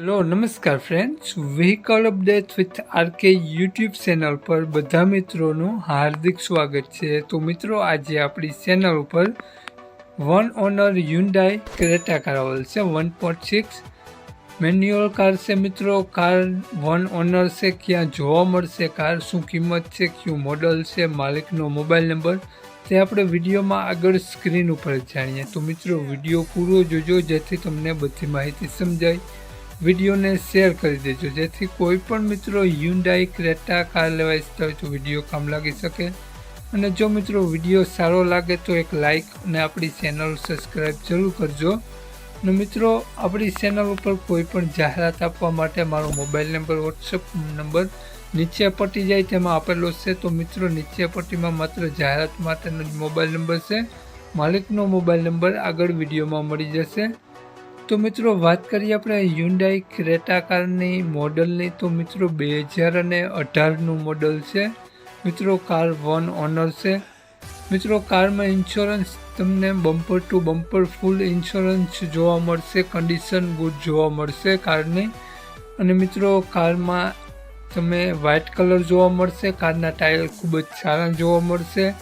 Hello નમસ્કાર friends vehicle update with RK YouTube channel પર બધા મિત્રોનું હાર્દિક સ્વાગત છે. તો મિત્રો, આજે આપણી ચેનલ ઉપર વન ઓનર યુન્ડાઈ ક્રેટા કરાવેલ છે. One point six manual car છે મિત્રો. કાર વન ઓનર છે. ક્યાં જોવા મળશે કાર શું કિંમત છે? કયું મોડલ છે? માલિકનો મોબાઈલ નંબર તે આપણે વિડીયોમાં આગળ સ્ક્રીન ઉપર જાણીએ. તો મિત્રો, વીડિયો પૂરો જોજો જેથી તમને બધી માહિતી સમજાય. વિડીયોને શેર કરી દેજો. જેથી કોઈ પણ મિત્રો યુન્ડાઈ ક્રેટા કાર લેવા ઇચ્છતા હોય તો વીડિયો કામ લાગી શકે. અને જો મિત્રો વીડિયો સારો લાગે તો એક લાઈક અને આપણી ચેનલ સબસ્ક્રાઈબ જરૂર કરજો. અને મિત્રો, આપણી ચેનલ ઉપર કોઈ પણ જાહેરાત આપવા માટે મારો મોબાઈલ નંબર વોટ્સઅપ નંબર નીચે પટ્ટી જાય તેમાં આપેલો છે. તો મિત્રો, નીચે પટ્ટીમાં માત્ર જાહેરાત માટેનો જ મોબાઈલ નંબર છે. માલિકનો મોબાઈલ નંબર આગળ વિડીયોમાં મળી જશે. તો મિત્રો, વાત કરીએ આપણે યુન્ડાઈ ક્રેટા કારની મોડલની. તો મિત્રો, બે હજાર અને અઢારનું મોડલ છે. મિત્રો, કાર વન ઓનર છે. મિત્રો, કારમાં ઇન્સ્યોરન્સ તમને bumper to bumper full insurance જોવા મળશે કન્ડિશન ગુડ જોવા મળશે કારની. અને મિત્રો, કારમાં તમે વ્હાઇટ કલર જોવા મળશે, કારના ટાયર ખૂબ જ સારા જોવા મળશે.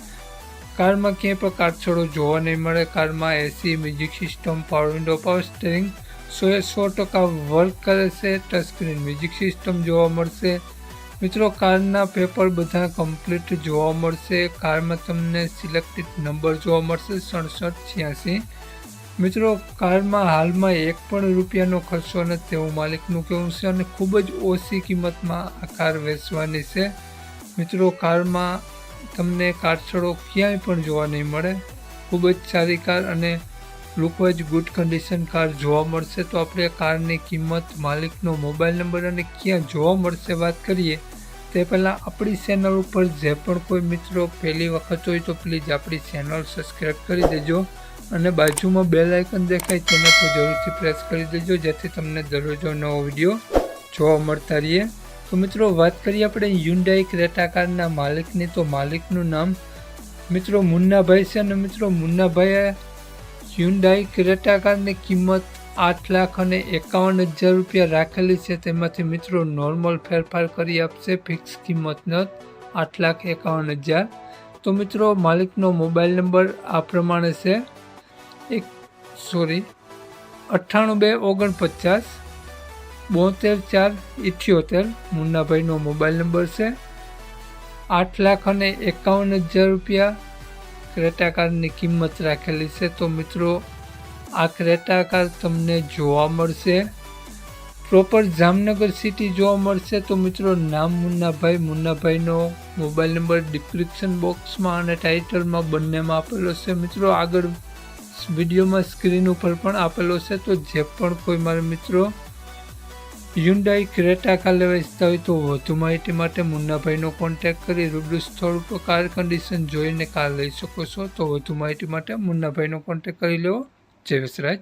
કારમાં ક્યાંય પણ કાટછોડો જોવા નહીં મળે. કારમાં AC music system power window power steering સો એ સો ટકા વર્ક કરે છે. ટચ સ્ક્રીન મ્યુઝિક સિસ્ટમ જોવા મળશે. મિત્રો, કારના પેપર બધા કમ્પ્લીટ જોવા મળશે. કારમાં તમને સિલેક્ટેડ નંબર જોવા મળશે, સડસઠ છ્યાસી. મિત્રો, કારમાં હાલમાં એક પણ રૂપિયાનો ખર્ચો નથી. તેવું માલિકનું કહેવું છે અને ખૂબ જ ઓછી કિંમતમાં આ કાર વેચવાની છે. મિત્રો, કારમાં તમને કારછડો ક્યાંય પણ જોવા નહીં મળે. ખૂબ જ સારી કાર અને લુકવાઇઝ ગુડ કન્ડિશન કાર જોવા મળશે. તો આપણે કારની કિંમત, માલિકનો મોબાઈલ નંબર અને ક્યાં જોવા મળશે વાત કરીએ, તે પહેલાં આપણી ચેનલ ઉપર જે પણ કોઈ મિત્રો પહેલી વખત હોય તો પ્લીઝ આપણી ચેનલ સબસ્ક્રાઈબ કરી દેજો અને બાજુમાં બે લાઇકન દેખાય તેને તો જરૂરથી પ્રેસ કરી દેજો, જેથી તમને દરરોજો નવો વીડિયો જોવા મળતા રહીએ. તો મિત્રો, વાત કરીએ આપણે યુન્ડાઈ ક્રેટા કારના માલિકની. તો માલિકનું નામ મિત્રો મુન્નાભાઈ છે અને મિત્રો, મુન્નાભાઈએ યુન્ડાઈ ક્રેટા કારની કિંમત આઠ લાખ અને એકાવન હજાર રૂપિયા રાખેલી છે. તેમાંથી મિત્રો નોર્મલ ફેરફાર કરી આપશે. ફિક્સ કિંમત ન આઠ લાખ એકાવન હજાર. તો મિત્રો, માલિકનો મોબાઈલ નંબર આ પ્રમાણે છે. એક, સોરી, અઠ્ઠાણું બે ઓગણપચાસ બોતેર ચાર ઇઠ્યોતેર, મુન્નાભાઈનો મોબાઈલ નંબર છે. આઠ લાખ અને એકાવન હજાર રૂપિયા ક્રેટા કારની કિંમત રાખેલી છે. તો મિત્રો, આ ક્રેટા કાર તમને જોવા મળશે. પ્રોપર જામનગર સિટી જોવા મળશે. તો મિત્રો, નામ મુન્નાભાઈ, મુન્નાભાઈનો મોબાઈલ નંબર ડિસ્ક્રિપ્શન બોક્સમાં અને ટાઇટલમાં બંનેમાં આપેલો છે. મિત્રો, આગળ વિડીયોમાં સ્ક્રીન ઉપર પણ આપેલો છે. તો જે પણ કોઈ મારા મિત્રો યુન્ડાઈ ક્રેટા કાર લેવા ઈચ્છતા હોય તો વધુ માહિતી માટે મુન્નાભાઈનો કોન્ટેક્ટ કરી રૂબરૂ સ્થળ ઉપર કાર કન્ડિશન જોઈને કાર લઈ શકો છો. તો વધુ માહિતી માટે મુન્નાભાઈનો કોન્ટેક્ટ કરી લો. જય વસરાજ.